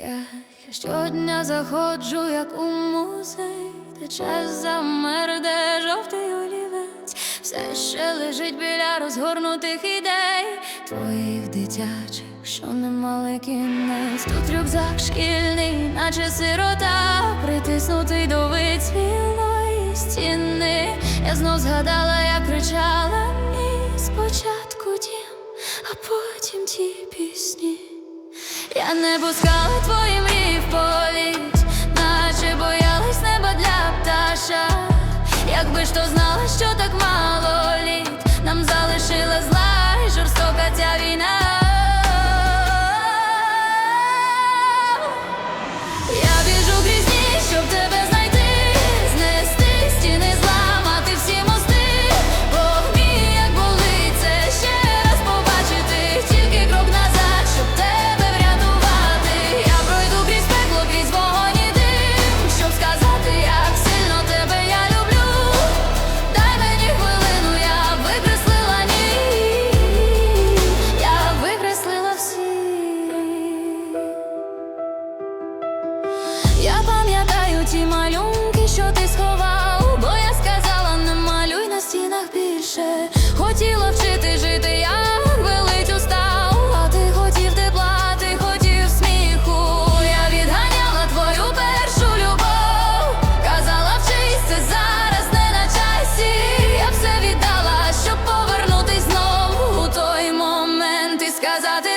Я щодня заходжу, як у музей, де час замер, де жовтий олівець, все ще лежить біля розгорнутих ідей, твоїх дитячих, що не мали кінець. Тут рюкзак шкільний, наче сирота, притиснутий до вицвілої стіни. Я знов згадала, як кричала ні спочатку дім, а потім ті пісні. Я не пускала твої мрії в політ, наче боялась неба для пташа. Якби ж то знала, що так мало літ, нам залишила зла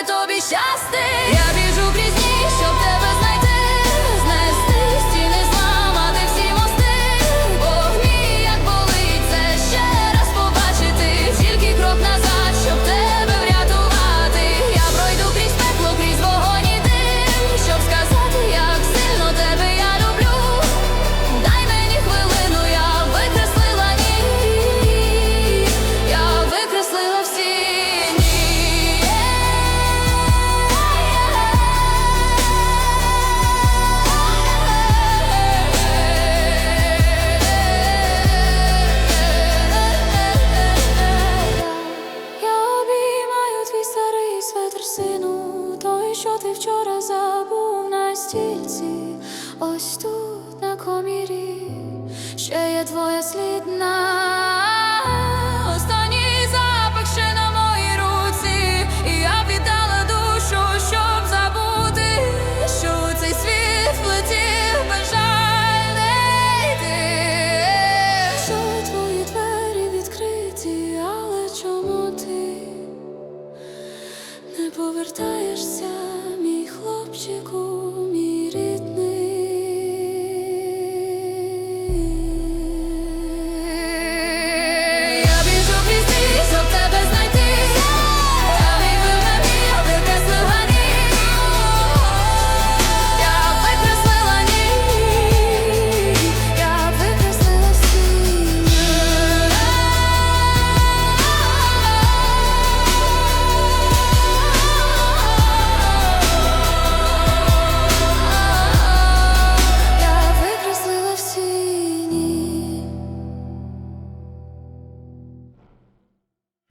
тобі щасти. Сину, той, що ти вчора забув на стільці, ось тут на комірі, ще є твоя слідна повертаєшся, мій хлопчику.